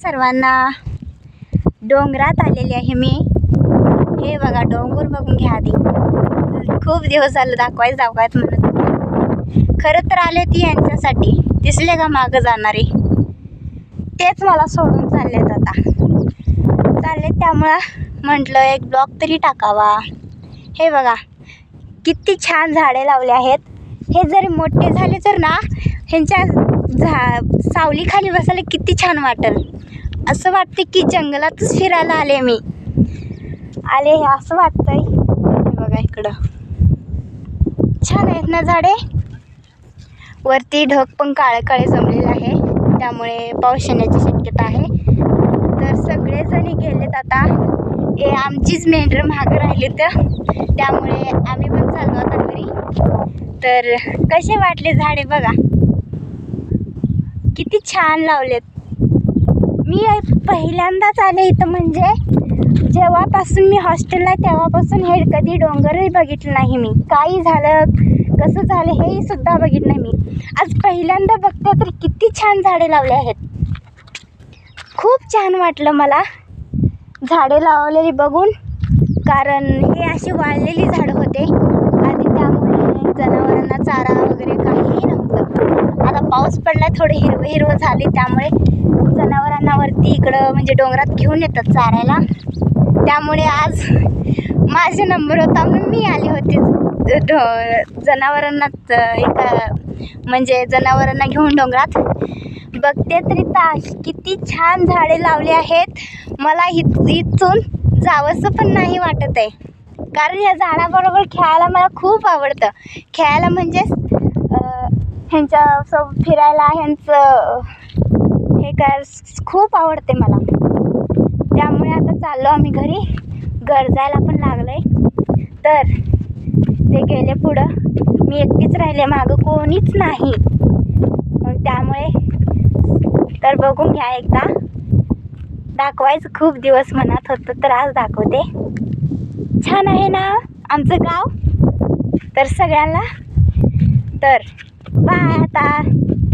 सर्वांना डोंगरात आलेली आहे मी. हे बघा डोंगर बघून घ्या आधी. खूप दिवस झालं दाखवायचं दाखवायचं म्हणत खरं तर आले ती यांच्यासाठी. दिसले का मागं जाणारे? तेच मला सोडून चाललेत आता. चालले त्यामुळं म्हटलं एक ब्लॉग तरी टाकावा. हे बघा किती छान झाडे लावले आहेत. हे जरी मोठे झाले तर ना ह्यांच्या झा सावलीखाली बसायला किती छान वाटेल. असं वाटते की जंगलातच फिरायला आले मी. आले हे असं वाटतंय. बघा इकडं. छान आहेत ना झाडे? वरती ढग पण काळे काळे जमलेलं आहे. त्यामुळे पाऊस येण्याची शक्यता आहे. तर सगळेजणी गेलेत आता. हे आमचीच मेंढरं महाग राहिली तर. त्यामुळे आम्ही पण चाललो आता घरी. तर कसे वाटले झाडे बघा? किती छान लावलेत. मी पहिल्यांदाच आले इथं म्हणजे जेव्हापासून मी हॉस्टेलला आहे तेव्हापासून हे कधी डोंगरही बघितलं नाही मी. काही झालं कसं झालं हेही सुद्धा बघितलं मी. आज पहिल्यांदा बघते तर किती छान झाडे लावले आहेत. खूप छान वाटलं मला झाडे लावलेली बघून कारण हे अशी वाळलेली झाडं होते आधी त्यामुळे जनावरांना चारा वगैरे काहीही नव्हतं आता पाऊस पडला थोडं हिरवं हिरवं झाले त्यामुळे जनावरांना वरती इकडं म्हणजे डोंगरात घेऊन येतात चारायला. त्यामुळे आज माझा नंबर होता म्हणून मी आले होते. ढ- जनावरांना एका म्हणजे जनावरांना घेऊन डोंगरात. बघते तरी ता किती छान झाडे लावले आहेत. मला इत इथून जावंसं पण नाही वाटत आहे कारण या झाडाबरोबर खेळायला मला खूप आवडतं. खेळायला म्हणजेच ह्यांच्या सब फिरायला ह्यांचं हे काय खूप आवडते मला. त्यामुळे आता चाललो आम्ही घरी. घर जायला पण लागलं आहे तर ते गेले पुढं. मी एकटीच राहिले मागं कोणीच नाही. मग त्यामुळे तर बघून घ्या एकदा. दाखवायचं खूप दिवस मनात होतं तर आज दाखवते. छान आहे ना आमचं गाव? तर सगळ्यांना. तर बाय आता